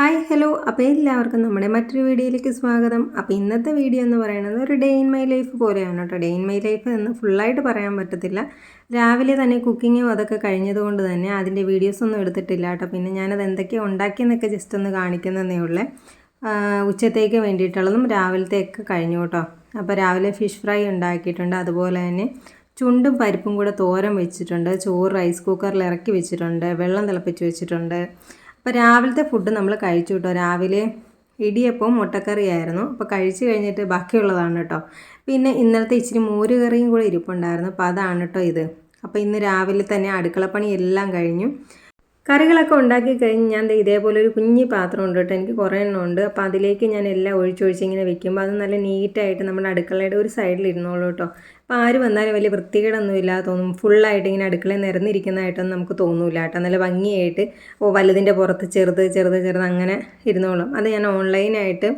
Hi hello. അപ്പോൾ എല്ലാവർക്കും നമ്മുടെ മറ്റൊരു വീഡിയോയിലേക്ക് സ്വാഗതം. അപ്പോൾ ഇന്നത്തെ വീഡിയോ എന്ന് പറയുന്നത് ഒരു ഡേ ഇൻ മൈ ലൈഫ് പോലെയാണ് കേട്ടോ ഡേ ഇൻ മൈ ലൈഫ് എന്ന് ഫുള്ളായിട്ട് പറയാൻ പറ്റത്തില്ല. രാവിലെ തന്നെ കുക്കിങ്ങും അതൊക്കെ കഴിഞ്ഞതുകൊണ്ട് തന്നെ അതിന്റെ വീഡിയോസ് ഒന്നും എടുത്തിട്ടില്ല കേട്ടോ പിന്നെ ഞാനത് എന്തൊക്കെയാണ് ഉണ്ടാക്കിയെന്നൊക്കെ ജസ്റ്റ് ഒന്ന് കാണിക്കുന്നതേ ഉള്ളേ. ഉച്ചത്തേക്ക് വേണ്ടിയിട്ടുള്ളതും രാവിലത്തെയൊക്കെ കഴിഞ്ഞു കേട്ടോ അപ്പോൾ രാവിലെ ഫിഷ് ഫ്രൈ ഉണ്ടാക്കിയിട്ടുണ്ട്. അതുപോലെ തന്നെ ചുണ്ടും പരിപ്പും കൂടെ തോരൻ വെച്ചിട്ടുണ്ട്. ചോറ് റൈസ് കുക്കറിൽ ഇറക്കി വെച്ചിട്ടുണ്ട്. വെള്ളം തിളപ്പിച്ച് വെച്ചിട്ടുണ്ട്. അപ്പോൾ രാവിലത്തെ ഫുഡ് നമ്മൾ കഴിച്ചു കേട്ടോ രാവിലെ ഇടിയപ്പവും മുട്ടക്കറിയായിരുന്നു. അപ്പോൾ കഴിച്ചു കഴിഞ്ഞിട്ട് ബാക്കിയുള്ളതാണ് കേട്ടോ പിന്നെ ഇന്നലത്തെ ഇച്ചിരി മോര് കറിയും കൂടെ ഇരിപ്പുണ്ടായിരുന്നു. അപ്പോൾ അതാണ് കേട്ടോ ഇത്. അപ്പോൾ ഇന്ന് രാവിലെ തന്നെ അടുക്കളപ്പണി എല്ലാം കഴിഞ്ഞു. കറികളൊക്കെ ഉണ്ടാക്കി കഴിഞ്ഞ് ഞാൻ ഇതേപോലെ ഒരു കുഞ്ഞി പാത്രം ഉണ്ട് കേട്ടോ. എനിക്ക് കുറേ എണ്ണം ഉണ്ട്. അപ്പോൾ അതിലേക്ക് ഞാൻ എല്ലാം ഒഴിച്ചൊഴിച്ചിങ്ങനെ വെക്കുമ്പോൾ അത് നല്ല നീറ്റായിട്ട് നമ്മുടെ അടുക്കളയുടെ ഒരു സൈഡിൽ ഇരുന്നോളൂ കേട്ടോ. അപ്പോൾ ആര് വന്നാലും വലിയ വൃത്തികേടൊന്നും ഇല്ലാതെ തോന്നും. ഫുള്ളായിട്ട് ഇങ്ങനെ അടുക്കളയിൽ നിരന്നിരിക്കുന്നതായിട്ടൊന്നും നമുക്ക് തോന്നൂല കേട്ടോ. നല്ല ഭംഗിയായിട്ട് ഓ വലുതിന്റെ പുറത്ത് ചെറുത് ചെറുത് ചെറുത് അങ്ങനെ ഇരുന്നോളും. അത് ഞാൻ ഓൺലൈനായിട്ട്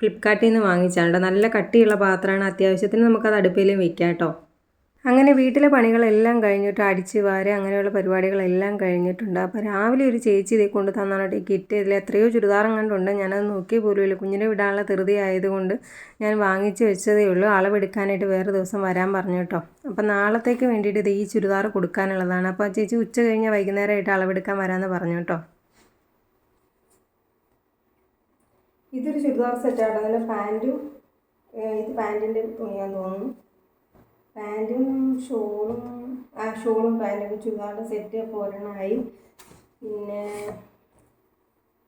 ഫ്ലിപ്കാർട്ടിൽ നിന്ന് വാങ്ങിച്ചാണ് കേട്ടോ. നല്ല കട്ടിയുള്ള പാത്രമാണ്. അത്യാവശ്യത്തിന് നമുക്കത് അടുപ്പിലും വെക്കാം കേട്ടോ. അങ്ങനെ വീട്ടിലെ പണികളെല്ലാം കഴിഞ്ഞിട്ട് അടിച്ച് വാര് അങ്ങനെയുള്ള പരിപാടികളെല്ലാം കഴിഞ്ഞിട്ടുണ്ട്. അപ്പോൾ രാവിലെ ഒരു ചേച്ചി ഇതേ കൊണ്ട് തന്നാണ് കേട്ടോ കിറ്റ്. ഇതിൽ എത്രയോ ചുരിദാറും കണ്ടുണ്ട് ഞാനത് നോക്കി പോലുമില്ല. കുഞ്ഞിനെ വിടാനുള്ള ധൃതി ആയതുകൊണ്ട് ഞാൻ വാങ്ങിച്ച് വെച്ചതേ ഉള്ളൂ. അളവെടുക്കാനായിട്ട് വേറെ ദിവസം വരാൻ പറഞ്ഞു കേട്ടോ. അപ്പോൾ നാളത്തേക്ക് വേണ്ടിയിട്ട് ഇത് ഈ ചുരിദാർ കൊടുക്കാനുള്ളതാണ്. അപ്പോൾ ചേച്ചി ഉച്ച കഴിഞ്ഞാൽ വൈകുന്നേരമായിട്ട് അളവെടുക്കാൻ വരാമെന്ന് പറഞ്ഞു കേട്ടോ. ഇതൊരു ചുരിദാർ സെറ്റാണ് അതിന്റെ പാന്റും ഇത് പാന്റിന്റെ തുണിയാന്ന് തോന്നുന്നു. പാന്റും ഷോളും ആ ഷോളും പാന്റും ചുരിദാറിന്റെ സെറ്റ് പോരണമായി പിന്നെ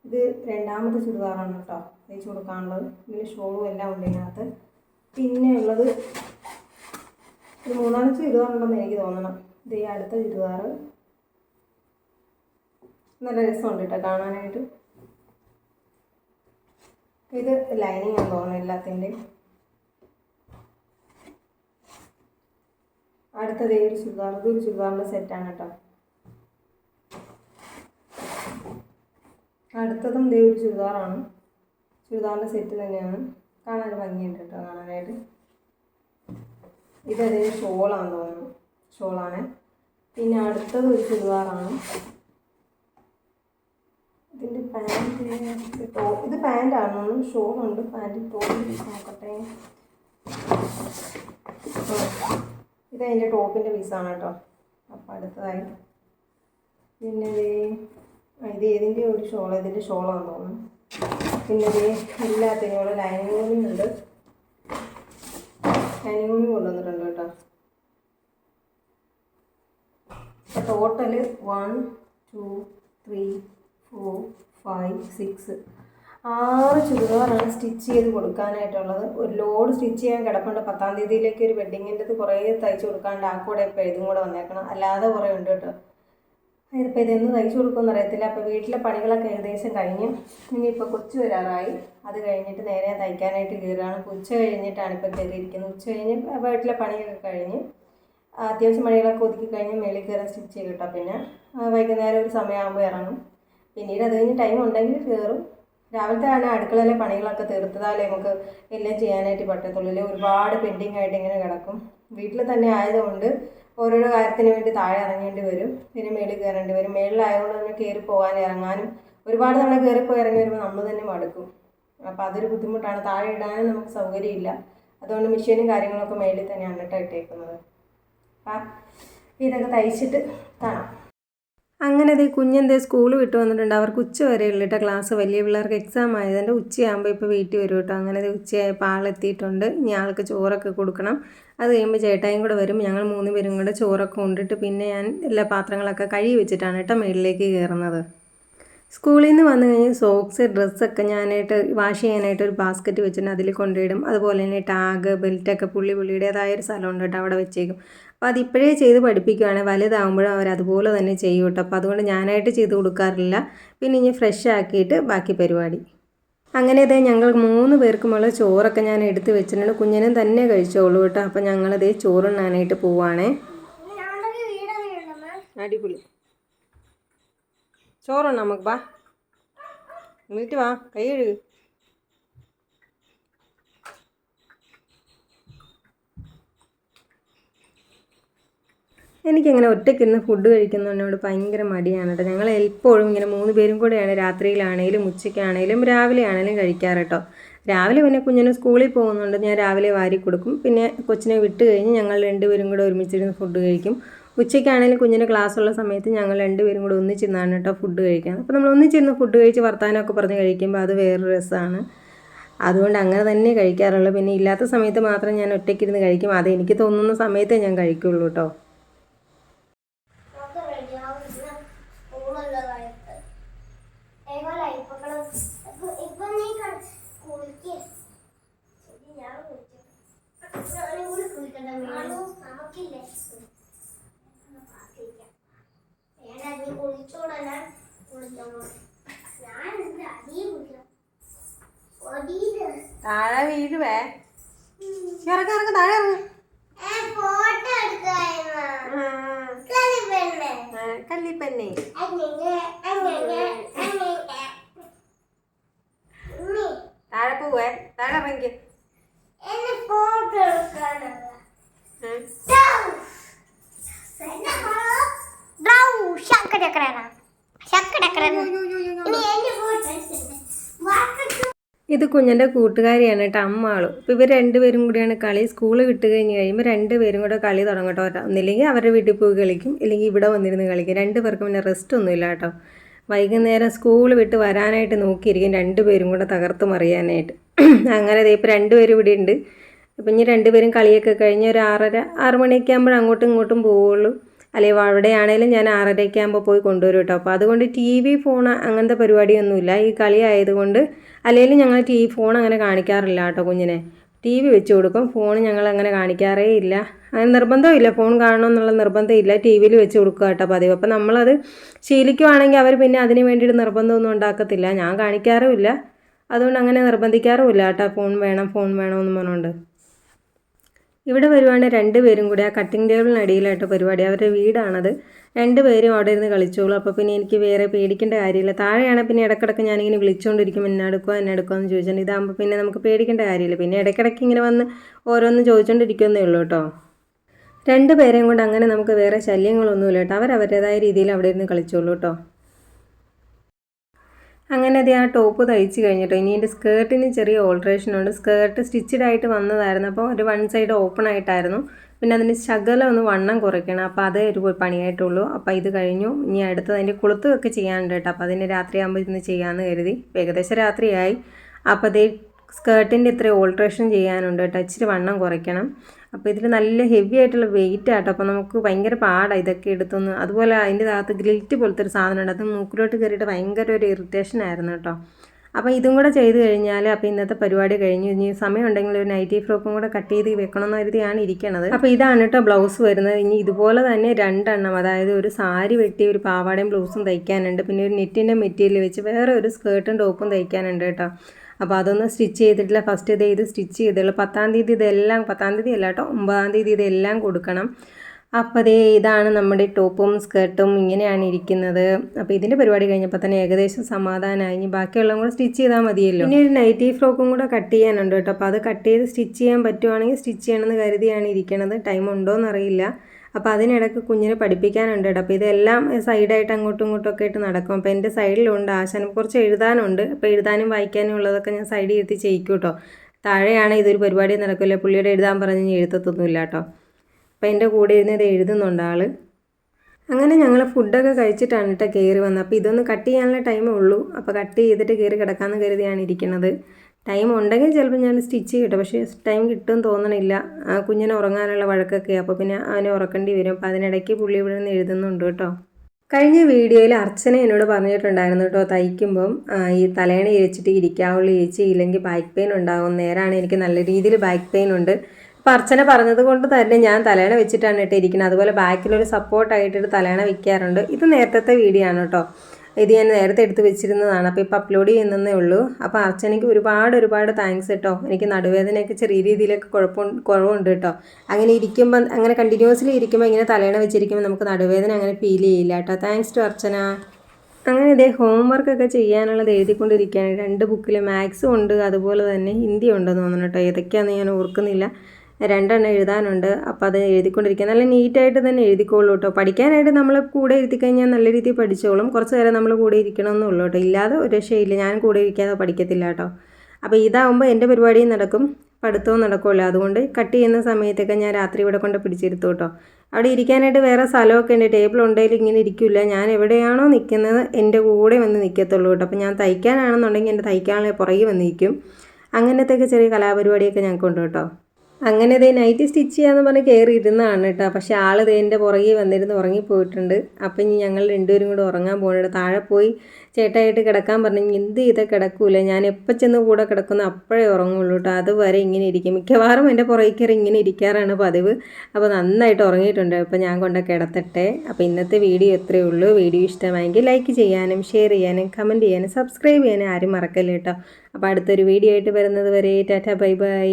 ഇത് രണ്ടാമത്തെ ചുരിദാറാണ് കേട്ടോ തയ്ച്ചു കൊടുക്കാനുള്ളത്. ഇതിന് ഷോളും എല്ലാം ഉണ്ട് ഇതിനകത്ത്. പിന്നെ ഉള്ളത് ഒരു മൂന്നാമത്തെ ചുരിദാറുണ്ടെന്ന് എനിക്ക് തോന്നണം. ഇത് ഈ അടുത്ത ചുരിദാർ നല്ല രസമുണ്ട് കേട്ടോ കാണാനായിട്ട്. ഇത് ലൈനിങ് ആണെന്ന് തോന്നുന്നു എല്ലാത്തിന്റെയും അടുത്തത് ഈ ഒരു ചുരിദാർ? ഇത് ഒരു ചുരിദാറിന്റെ സെറ്റാണ് കേട്ടോ. അടുത്തതും ഇതേ ഒരു ചുരിദാറാണ്. ചുരിദാറിന്റെ സെറ്റ് തന്നെയാണ്. കാണാൻ ഭംഗിയുണ്ട് കേട്ടോ കാണാനായിട്ട്. ഇതതേ ഷോളാണെന്ന് തോന്നുന്നു. ഷോളാണ്. പിന്നെ അടുത്തത് ഒരു ചുരിദാറാണ്. ഇതിന്റെ പാന്റ് ടോപ്പ് ഇത് പാന്റാണ് ഷോളുണ്ട്. പാന്റ് ടോപ്പ് നോക്കട്ടെ. ഇത് അതിന്റെ ടോപ്പിന്റെ പീസാണ് കേട്ടോ. അപ്പോൾ അടുത്തതായി. പിന്നെ ഇത് ഏതിന്റെ ഒരു ഷോൾ ഇതിന്റെ ഷോളാണെന്ന് തോന്നുന്നു. പിന്നെ ഇത് എല്ലാത്തിനും കൂടെ ലൈനിങ് ഉണ്ട്. ലൈനിങ് കൂടി കൊണ്ടുവന്നിട്ടുണ്ട് കേട്ടോ. Total one two three four five six ആറ് ചുരിദാറാണ് സ്റ്റിച്ച് ചെയ്ത് കൊടുക്കാനായിട്ടുള്ളത്. ഒരു ലോഡ് സ്റ്റിച്ച് ചെയ്യാൻ കിടപ്പുണ്ട്. പത്താം തീയതിയിലേക്ക് ഒരു വെഡിങ്ങിന്റെത് കുറേ തയ്ച്ച് കൊടുക്കാണ്ട് ആ കൂടെ ഇപ്പോൾ ഇതും കൂടെ വന്നേക്കണം. അല്ലാതെ കുറേ ഉണ്ട് കേട്ടോ. ഇതിപ്പോൾ ഇതെന്ന് തയ്ച്ചു കൊടുക്കുമെന്ന് അറിയത്തില്ല. അപ്പോൾ വീട്ടിലെ പണികളൊക്കെ ഏകദേശം കഴിഞ്ഞു. ഇനിയിപ്പോൾ കൊച്ചു വരാറായി. അത് കഴിഞ്ഞിട്ട് നേരെ തയ്ക്കാനായിട്ട് കയറുകയാണ്. ഉച്ച കഴിഞ്ഞിട്ടാണ് ഇപ്പോൾ കയറിയിരിക്കുന്നത്. ഉച്ച കഴിഞ്ഞ് വീട്ടിലെ പണിയൊക്കെ കഴിഞ്ഞ് അത്യാവശ്യം പണികളൊക്കെ ഒതുക്കി കഴിഞ്ഞ് മേളിൽ കയറാൻ സ്റ്റിച്ച് ചെയ്യും കേട്ടോ. പിന്നെ വൈകുന്നേരം ഒരു സമയമാകുമ്പോൾ ഇറങ്ങും. പിന്നീട് അത് കഴിഞ്ഞ് ടൈം ഉണ്ടെങ്കിൽ കയറും. രാവിലത്തെ ആണ് അടുക്കളയിലെ പണികളൊക്കെ തീർത്തതാലേ നമുക്ക് എല്ലാം ചെയ്യാനായിട്ട് പറ്റത്തുള്ളൂ. അല്ലെ ഒരുപാട് പെൻഡിങ് ആയിട്ട് ഇങ്ങനെ കിടക്കും. വീട്ടിൽ തന്നെ ആയതുകൊണ്ട് ഓരോരോ കാര്യത്തിന് വേണ്ടി താഴെ ഇറങ്ങേണ്ടി വരും. പിന്നെ മേളിൽ കയറേണ്ടി വരും. മേളിലായതുകൊണ്ട് തന്നെ കയറി പോകാൻ ഇറങ്ങാനും ഒരുപാട് തവണ കയറിപ്പോയി ഇറങ്ങി വരുമ്പോൾ നമ്മൾ തന്നെ മടുക്കും. അപ്പോൾ അതൊരു ബുദ്ധിമുട്ടാണ്. താഴെ ഇടാനും നമുക്ക് സൗകര്യമില്ല. അതുകൊണ്ട് മെഷീനും കാര്യങ്ങളൊക്കെ മേളിൽ തന്നെയാണ് കേട്ടോ ഇട്ടേക്കുന്നത്. അപ്പം ഇതൊക്കെ തയ്ച്ചിട്ട് കാണാം. അങ്ങനെ ദേ കുഞ്ഞെന്തേ സ്കൂൾ വിട്ട് വന്നിട്ടുണ്ട്. അവർക്ക് ഉച്ച വരെ ഉള്ളിട്ട ക്ലാസ്. വലിയ പിള്ളേർക്ക് എക്സാം ആയതുകൊണ്ട് ഉച്ചയാകുമ്പോൾ ഇപ്പോൾ വീട്ടിൽ വരും കേട്ടോ അങ്ങനെ ഉച്ചയായപ്പോൾ ആളെത്തിയിട്ടുണ്ട് ഇനി ആൾക്ക് ചോറൊക്കെ കൊടുക്കണം. അത് കഴിയുമ്പോൾ ചേട്ടായും കൂടെ വരും. ഞങ്ങൾ മൂന്ന് പേരും കൂടെ ചോറൊക്കെ കൊണ്ടിട്ട് പിന്നെ ഞാൻ എല്ലാ പാത്രങ്ങളൊക്കെ കഴുകി വെച്ചിട്ടാണ് കേട്ടോ മേളിലേക്ക് കയറുന്നത്. സ്കൂളിൽ നിന്ന് വന്നു കഴിഞ്ഞ് സോക്സ് ഡ്രസ്സൊക്കെ ഞാനായിട്ട് വാഷ് ചെയ്യാനായിട്ട് ഒരു ബാസ്ക്കറ്റ് വെച്ചിട്ട് അതിൽ കൊണ്ടുപോയിടും അതുപോലെ തന്നെ ടാഗ് ബെൽറ്റൊക്കെ പുള്ളി പുള്ളിയുടേതായ ഒരു സ്ഥലമുണ്ട് കേട്ടോ അവിടെ വെച്ചേക്കും. അപ്പോൾ അതിപ്പോഴേ ചെയ്ത് പഠിപ്പിക്കുകയാണെങ്കിൽ വലുതാകുമ്പോഴും അവർ അതുപോലെ തന്നെ ചെയ്യും കേട്ടോ. അപ്പോൾ അതുകൊണ്ട് ഞാനായിട്ട് ചെയ്ത് കൊടുക്കാറില്ല. പിന്നെ ഇനി ഫ്രഷ് ആക്കിയിട്ട് ബാക്കി പരിപാടി. അങ്ങനെ ഇതേ ഞങ്ങൾ മൂന്ന് പേർക്കുമുള്ള ചോറൊക്കെ ഞാൻ എടുത്ത് വെച്ചിട്ടുണ്ട്. കുഞ്ഞിനും തന്നെ കഴിച്ചോളൂ കേട്ടോ. അപ്പോൾ ഞങ്ങളിതേ ചോറുണ്ണാനായിട്ട് പോവാണേ. അടിപൊളി. ചോറുണ്ണ നമുക്ക് വാ എന്നിട്ട് വാ കൈ കഴുകു. എനിക്കിങ്ങനെ ഒറ്റയ്ക്കിരുന്ന് ഫുഡ് കഴിക്കുന്നതിനോട് ഭയങ്കര മടിയാണ് കേട്ടോ ഞങ്ങൾ എപ്പോഴും ഇങ്ങനെ മൂന്ന് പേരും കൂടെയാണ് രാത്രിയിലാണേലും ഉച്ചയ്ക്കാണേലും രാവിലെ ആണേലും കഴിക്കാറ് കേട്ടോ രാവിലെ പിന്നെ കുഞ്ഞിന് സ്കൂളിൽ പോകുന്നുണ്ട് ഞാൻ രാവിലെ വാരി കൊടുക്കും. പിന്നെ കൊച്ചിനെ വിട്ട് കഴിഞ്ഞ് ഞങ്ങൾ രണ്ടുപേരും കൂടെ ഒരുമിച്ചിരുന്ന് ഫുഡ് കഴിക്കും. ഉച്ചയ്ക്കാണെങ്കിലും കുഞ്ഞിന് ക്ലാസ് ഉള്ള സമയത്ത് ഞങ്ങൾ രണ്ടുപേരും കൂടെ ഒന്നിച്ചിരുന്നാണ് കേട്ടോ ഫുഡ് കഴിക്കാൻ. അപ്പോൾ നമ്മൾ ഒന്നിച്ചിരുന്ന് ഫുഡ് കഴിച്ച് വർത്താനമൊക്കെ പറഞ്ഞ് കഴിക്കുമ്പോൾ അത് വേറെ രസമാണ്. അതുകൊണ്ട് അങ്ങനെ തന്നെ കഴിക്കാറുള്ളൂ. പിന്നെ ഇല്ലാത്ത സമയത്ത് മാത്രം ഞാൻ ഒറ്റയ്ക്കിരുന്ന് കഴിക്കും. അത് എനിക്ക് തോന്നുന്ന സമയത്തേ ഞാൻ കഴിക്കുള്ളൂ കേട്ടോ. നമുക്ക് റെഡിയാവുന്ന പൂവുള്ള കാലത്ത് ഏകോല ഇപ്പക്കളും ഇപ്പൊ നീ കുളിക്ക് ശരി ഞാൻ കുളിച്ചു ഞാനും കൂടി കുളിക്കട്ടെ നമുക്കില്ലേ വേണ്ട നീ കുളിച്ചോടല്ല കുളിച്ചോളൂ ഞാൻ എന്ത് അടിയും കുളിക്കണം ഒടിയിൽ. താഴെ വീഴുവേ. ഇറങ്ങ ഇറങ്ങ താഴെ ഇറങ്ങ. കല്ലിപ്പന്നെ താഴെ പോവേ. താഴെ ഇറങ്ങി എന്നെ ഫോട്ടോ എടുക്കാനുള്ള ഇത് കുഞ്ഞിന്റെ കൂട്ടുകാരിയാണ് കേട്ടോ അമ്മാളും. ഇപ്പോൾ ഇവർ രണ്ടുപേരും കൂടിയാണ് കളി സ്കൂൾ വിട്ട് കഴിഞ്ഞ് കഴിയുമ്പോൾ രണ്ടുപേരും കൂടെ കളി തുടങ്ങും കേട്ടോ. ഒന്നില്ലെങ്കിൽ അവരുടെ വീട്ടിൽ പോയി കളിക്കും ഇല്ലെങ്കിൽ ഇവിടെ വന്നിരുന്ന് കളിക്കും. രണ്ടുപേർക്കും പിന്നെ റെസ്റ്റ് ഒന്നുമില്ല കേട്ടോ. വൈകുന്നേരം സ്കൂൾ വിട്ട് വരാനായിട്ട് നോക്കിയിരിക്കും രണ്ടുപേരും കൂടെ തകർത്ത് മറിയാനായിട്ട്. അങ്ങനെ ഇപ്പോൾ രണ്ടുപേരും ഇവിടെ ഉണ്ട്. അപ്പം ഇനി രണ്ടുപേരും കളിയൊക്കെ കഴിഞ്ഞ് ഒരു ആറര ആറ് മണിയൊക്കെ ആകുമ്പോൾ അങ്ങോട്ടും ഇങ്ങോട്ടും പോവുള്ളൂ. അല്ലെങ്കിൽ അവിടെയാണെങ്കിലും ഞാൻ ആറരയ്ക്ക് ആകുമ്പോൾ പോയി കൊണ്ടുവരും കേട്ടോ അപ്പോൾ അതുകൊണ്ട് ടി വി ഫോൺ അങ്ങനത്തെ പരിപാടിയൊന്നുമില്ല. ഈ കളി ആയതുകൊണ്ട് അല്ലെങ്കിൽ ഞങ്ങൾ ടി വി ഫോൺ അങ്ങനെ കാണിക്കാറില്ല കേട്ടോ കുഞ്ഞിനെ. ടി വി വെച്ച് കൊടുക്കും. ഫോൺ ഞങ്ങൾ അങ്ങനെ കാണിക്കാറേ ഇല്ല. അങ്ങനെ നിർബന്ധമില്ല ഫോൺ കാണണം കാണണമെന്നുള്ള നിർബന്ധമില്ല ടി വിയിൽ വെച്ച് കൊടുക്കുക കേട്ടോ പതിവ്. അപ്പോൾ നമ്മളത് ശീലിക്കുവാണെങ്കിൽ അവർ പിന്നെ അതിന് വേണ്ടിയിട്ട് നിർബന്ധമൊന്നും ഉണ്ടാക്കത്തില്ല. ഞാൻ കാണിക്കാറുമില്ല. അതുകൊണ്ട് അങ്ങനെ നിർബന്ധിക്കാറുമില്ല കേട്ടോ ഫോൺ വേണം ഫോൺ വേണമെന്ന് പറഞ്ഞുകൊണ്ട്. ഇവിടെ വരുവാണെങ്കിൽ രണ്ടുപേരും കൂടി ആ കട്ടിംഗ് ടേബിളിനടിയിലായിട്ട് പരിപാടി അവരുടെ വീടാണത്. രണ്ടുപേരും അവിടെ ഇരുന്ന് കളിച്ചോളൂ. അപ്പോൾ പിന്നെ എനിക്ക് വേറെ പേടിക്കേണ്ട കാര്യമില്ല. താഴെയാണ് പിന്നെ ഇടക്കിടക്ക് ഞാനിങ്ങനെ വിളിച്ചുകൊണ്ടിരിക്കും എന്നെ എടുക്കുക എന്നെ എടുക്കുക എന്ന് ചോദിച്ചിട്ടുണ്ട് ഇതാകുമ്പോൾ പിന്നെ നമുക്ക് പേടിക്കേണ്ട കാര്യമില്ല. പിന്നെ ഇടയ്ക്കിടയ്ക്ക് ഇങ്ങനെ വന്ന് ഓരോന്ന് ചോദിച്ചുകൊണ്ടിരിക്കുന്നേ ഉള്ളൂ കേട്ടോ. രണ്ടുപേരെയും കൊണ്ട് അങ്ങനെ നമുക്ക് വേറെ ശല്യങ്ങളൊന്നുമില്ല കേട്ടോ. അവരവരുടേതായ രീതിയിൽ അവിടെ ഇരുന്ന് കളിച്ചോളൂ കേട്ടോ. അങ്ങനെ അത് ആ ടോപ്പ് തയ്ച്ച് കഴിഞ്ഞിട്ടോ. ഇനി എന്റെ സ്കേർട്ടിന് ചെറിയ ഓൾട്രേഷൻ ഉണ്ട്. സ്കേർട്ട് സ്റ്റിച്ചഡ് ആയിട്ട് വന്നതായിരുന്നു. അപ്പോൾ ഒരു വൺ സൈഡ് ഓപ്പൺ ആയിട്ടായിരുന്നു. പിന്നെ അതിന് ശകലം ഒന്ന് വണ്ണം കുറയ്ക്കണം. അപ്പോൾ അതേ ഒരു പണിയായിട്ടുള്ളൂ. അപ്പോൾ ഇത് കഴിഞ്ഞു. ഇനി അടുത്തത് അതിന്റെ കൊളുത്തൊക്കെ ചെയ്യാനുണ്ട് കേട്ടോ. അപ്പോൾ അതിന് രാത്രിയാകുമ്പോൾ ഇന്ന് ചെയ്യാമെന്ന് കരുതി. ഏകദേശം രാത്രിയായി. അപ്പോൾ അതേ സ്കേർട്ടിന്റെ ഇത്ര ഓൾട്രേഷൻ ചെയ്യാനുണ്ട് കേട്ടോ. ഇച്ചിരി വണ്ണം കുറയ്ക്കണം. അപ്പോൾ ഇതിൽ നല്ല ഹെവി ആയിട്ടുള്ള വെയിറ്റ് ആട്ടോ അപ്പോൾ നമുക്ക് ഭയങ്കര പാടാണ് ഇതൊക്കെ എടുത്തൊന്ന്. അതുപോലെ അതിന്റെ അകത്ത് ഗ്രിൽറ്റ് പോലത്തെ ഒരു സാധനം ഉണ്ട്. അത് മൂക്കിലോട്ട് കയറിയിട്ട് ഭയങ്കര ഒരു ഇറിറ്റേഷൻ ആയിരുന്നു കേട്ടോ. അപ്പോൾ ഇതും കൂടെ ചെയ്ത് കഴിഞ്ഞാൽ അപ്പോൾ ഇന്നത്തെ പരിപാടി കഴിഞ്ഞു. ഇനി സമയം ഉണ്ടെങ്കിൽ ഒരു നൈറ്റി ഫ്രോക്കും കൂടെ കട്ട് ചെയ്ത് വെക്കണമെന്ന് കരുതിയാണ് ഇരിക്കണത്. അപ്പോൾ ഇതാണ് കേട്ടോ ബ്ലൗസ് വരുന്നത്. ഇനി ഇതുപോലെ തന്നെ രണ്ടെണ്ണം അതായത് ഒരു സാരി വെട്ടി ഒരു പാവാടയും ബ്ലൗസും തയ്ക്കാനുണ്ട്. പിന്നെ ഒരു നെറ്റിന്റെ മെറ്റീരിയൽ വെച്ച് വേറെ ഒരു സ്കേർട്ടും ടോപ്പും തയ്ക്കാനുണ്ട് കേട്ടോ. അപ്പോൾ അതൊന്ന് സ്റ്റിച്ച് ചെയ്തിട്ടില്ല. ഫസ്റ്റ് ഇത് ഇത് സ്റ്റിച്ച് ചെയ്തുള്ളൂ പത്താം തീയതി ഇതെല്ലാം പത്താം തീയതി അല്ല കേട്ടോ ഒമ്പതാം തീയതി ഇതെല്ലാം കൊടുക്കണം. അപ്പോൾ അതേ ഇതാണ് നമ്മുടെ ടോപ്പും സ്കേർട്ടും ഇങ്ങനെയാണ് ഇരിക്കുന്നത്. അപ്പോൾ ഇതിന്റെ പരിപാടി കഴിഞ്ഞപ്പോൾ തന്നെ ഏകദേശം സമാധാനമായി ഇനി ബാക്കിയുള്ളതും കൂടെ സ്റ്റിച്ച് ചെയ്താൽ മതിയല്ലോ. ഇനി ഒരു നൈറ്റി ഫ്രോക്കും കൂടെ കട്ട് ചെയ്യാനുണ്ട് കേട്ടോ. അപ്പോൾ അത് കട്ട് ചെയ്ത് സ്റ്റിച്ച് ചെയ്യാൻ പറ്റുവാണെങ്കിൽ സ്റ്റിച്ച് ചെയ്യണമെന്ന് കരുതിയാണ് ഇരിക്കണത്. ടൈം ഉണ്ടോയെന്ന് അറിയില്ല അപ്പോൾ അതിനിടയ്ക്ക് കുഞ്ഞിനെ പഠിപ്പിക്കാനുണ്ട് കേട്ടോ. അപ്പോൾ ഇതെല്ലാം സൈഡായിട്ട് അങ്ങോട്ടും ഇങ്ങോട്ടും ഒക്കെ ആയിട്ട് നടക്കും. അപ്പോൾ എന്റെ സൈഡിലുണ്ട് ആശാനം കുറച്ച് എഴുതാനുണ്ട്. അപ്പോൾ എഴുതാനും വായിക്കാനും ഉള്ളതൊക്കെ ഞാൻ സൈഡിൽ ഇരുത്തി ചെയ്യിക്കും കേട്ടോ. താഴെയാണ് ഇതൊരു പരിപാടി നടക്കില്ല. പുള്ളിയുടെ എഴുതാൻ പറഞ്ഞ് എഴുത്തത്തൊന്നുമില്ല കേട്ടോ. അപ്പോൾ എന്റെ കൂടെ ഇരുന്ന് ഇത് എഴുതുന്നുണ്ട് ആൾ അങ്ങനെ ഞങ്ങൾ ഫുഡൊക്കെ കഴിച്ചിട്ടാണ് കേട്ടോ കയറി വന്നത്. അപ്പോൾ ഇതൊന്ന് കട്ട് ചെയ്യാനുള്ള ടൈമേ ഉള്ളൂ. അപ്പോൾ കട്ട് ചെയ്തിട്ട് കയറി കിടക്കാമെന്ന് കരുതിയാണ് ഇരിക്കുന്നത്. ടൈം ഉണ്ടെങ്കിൽ ചിലപ്പോൾ ഞാൻ സ്റ്റിച്ച് ചെയ്യട്ടെ പക്ഷേ ടൈം കിട്ടും തോന്നണില്ല. ആ കുഞ്ഞിനെ ഉറങ്ങാനുള്ള വഴക്കൊക്കെ. അപ്പോൾ പിന്നെ അവനെ ഉറക്കേണ്ടി വരും. അപ്പോൾ അതിനിടയ്ക്ക് പുള്ളി ഇവിടെ നിന്ന് എഴുതുന്നുണ്ട് കേട്ടോ കഴിഞ്ഞ വീഡിയോയിൽ അർച്ചന എന്നോട് പറഞ്ഞിട്ടുണ്ടായിരുന്നു കേട്ടോ തയ്ക്കുമ്പം ഈ തലേണ ഇരച്ചിട്ട് ഇരിക്കാവുള്ളൂ ചേച്ചി ഇല്ലെങ്കിൽ ബാക്ക് പെയിൻ ഉണ്ടാകും നേരാണ് എനിക്ക് നല്ല രീതിയിൽ ബാക്ക് പെയിൻ ഉണ്ട്. അപ്പോൾ അർച്ചന പറഞ്ഞത് കൊണ്ട് തന്നെ ഞാൻ തലേണ വെച്ചിട്ടാണ് കേട്ടോ ഇരിക്കുന്നത് അതുപോലെ ബാക്കിലൊരു സപ്പോർട്ടായിട്ടൊരു തലേണ വയ്ക്കാറുണ്ട് ഇത് നേരത്തെ വീഡിയോ ആണ് കേട്ടോ ഇത് ഞാൻ നേരത്തെ എടുത്ത് വെച്ചിരുന്നതാണ്. അപ്പോൾ ഇപ്പോൾ അപ്ലോഡ് ചെയ്യുന്നതേ ഉള്ളൂ. അപ്പോൾ അർച്ചനയ്ക്ക് ഒരുപാട് ഒരുപാട് താങ്ക്സ് കേട്ടോ എനിക്ക് നടുവേദനയൊക്കെ ചെറിയ രീതിയിലൊക്കെ കുഴപ്പം കുറവുണ്ട് കേട്ടോ അങ്ങനെ ഇരിക്കുമ്പോൾ അങ്ങനെ കണ്ടിന്യൂസ്ലി ഇരിക്കുമ്പോൾ ഇങ്ങനെ തലേണ വെച്ചിരിക്കുമ്പോൾ നമുക്ക് നടുവേദന അങ്ങനെ ഫീൽ ചെയ്യില്ല കേട്ടോ താങ്ക്സ് ടു അർച്ചന. അങ്ങനെ ഇതേ ഹോംവർക്കൊക്കെ ചെയ്യാനുള്ളത് എഴുതിക്കൊണ്ടിരിക്കുകയാണ്. രണ്ട് ബുക്കിൽ മാത്സും ഉണ്ട് അതുപോലെ തന്നെ ഹിന്ദി ഉണ്ടെന്ന് തോന്നുന്നു കേട്ടോ ഏതൊക്കെയാണെന്ന് ഞാൻ ഓർക്കുന്നില്ല. രണ്ടെണ്ണം എഴുതാനുണ്ട്. അപ്പോൾ അത് എഴുതിക്കൊണ്ടിരിക്കുക നല്ല നീറ്റായിട്ട് തന്നെ എഴുതിക്കോളൂ കേട്ടോ പഠിക്കാനായിട്ട് നമ്മൾ കൂടെ ഇരുത്തി കഴിഞ്ഞാൽ നല്ല രീതിയിൽ പഠിച്ചോളും. കുറച്ച് നേരം നമ്മൾ കൂടെ ഇരിക്കണമെന്നുള്ളൂ കേട്ടോ ഇല്ലാതെ ഒരു രക്ഷയില്ല. ഞാൻ കൂടെ ഇരിക്കാതെ പഠിക്കത്തില്ല കേട്ടോ അപ്പോൾ ഇതാവുമ്പോൾ എന്റെ പരിപാടിയും നടക്കും. പഠിത്തവും നടക്കുമല്ലോ അതുകൊണ്ട് കട്ട് ചെയ്യുന്ന സമയത്തൊക്കെ ഞാൻ രാത്രി ഇവിടെ കൊണ്ട് പിടിച്ചിരുത്തു കേട്ടോ അവിടെ ഇരിക്കാനായിട്ട് വേറെ സ്ഥലമൊക്കെ ഉണ്ട്. ടേബിൾ ഉണ്ടെങ്കിൽ ഇങ്ങനെ ഇരിക്കില്ല. ഞാൻ എവിടെയാണോ നിൽക്കുന്നത് എന്റെ കൂടെ വന്ന് നിൽക്കത്തുള്ളൂ കേട്ടോ അപ്പോൾ ഞാൻ തയ്ക്കാനാണെന്നുണ്ടെങ്കിൽ എന്റെ തയ്ക്കാനുള്ള പുറകെ വന്ന് നിൽക്കും. അങ്ങനത്തെയൊക്കെ ചെറിയ കലാപരിപാടിയൊക്കെ ഞങ്ങൾക്കുണ്ട് കേട്ടോ അങ്ങനെ ദേ നൈറ്റ് സ്റ്റിച്ച് ചെയ്യാന്ന് പറഞ്ഞ് കയറി ഇരുന്നതാണ് കേട്ടോ. പക്ഷെ ആൾ ദേ എന്റെ പുറകെ വന്നിരുന്ന് ഉറങ്ങിപ്പോയിട്ടുണ്ട്. അപ്പം ഇനി ഞങ്ങൾ രണ്ടുപേരും കൂടെ ഉറങ്ങാൻ പോകുന്നുണ്ട് താഴെ പോയി ചേട്ടായിട്ട് കിടക്കാൻ പറഞ്ഞു എന്ത് ചെയ്താൽ കിടക്കൂല. ഞാൻ എപ്പോൾ ചെന്ന് കൂടെ കിടക്കുന്നു അപ്പോഴേ ഉറങ്ങുള്ളൂ കേട്ടോ. അതുവരെ ഇങ്ങനെ ഇരിക്കും. മിക്കവാറും എന്റെ പുറകെ കയറി ഇങ്ങനെ ഇരിക്കാറാണ് പതിവ്. അപ്പോൾ നന്നായിട്ട് ഉറങ്ങിയിട്ടുണ്ട്. അപ്പോൾ ഞാൻ കൊണ്ട് കിടത്തട്ടെ. അപ്പോൾ ഇന്നത്തെ വീഡിയോ ഇത്രയേ ഉള്ളൂ. വീഡിയോ ഇഷ്ടമായെങ്കിൽ ലൈക്ക് ചെയ്യാനും ഷെയർ ചെയ്യാനും കമന്റ് ചെയ്യാനും സബ്സ്ക്രൈബ് ചെയ്യാനും ആരും മറക്കല്ലേ കേട്ടോ. അപ്പോൾ അടുത്തൊരു വീഡിയോ ആയിട്ട് വരുന്നത് വരെ ടാറ്റ ബൈ ബൈ.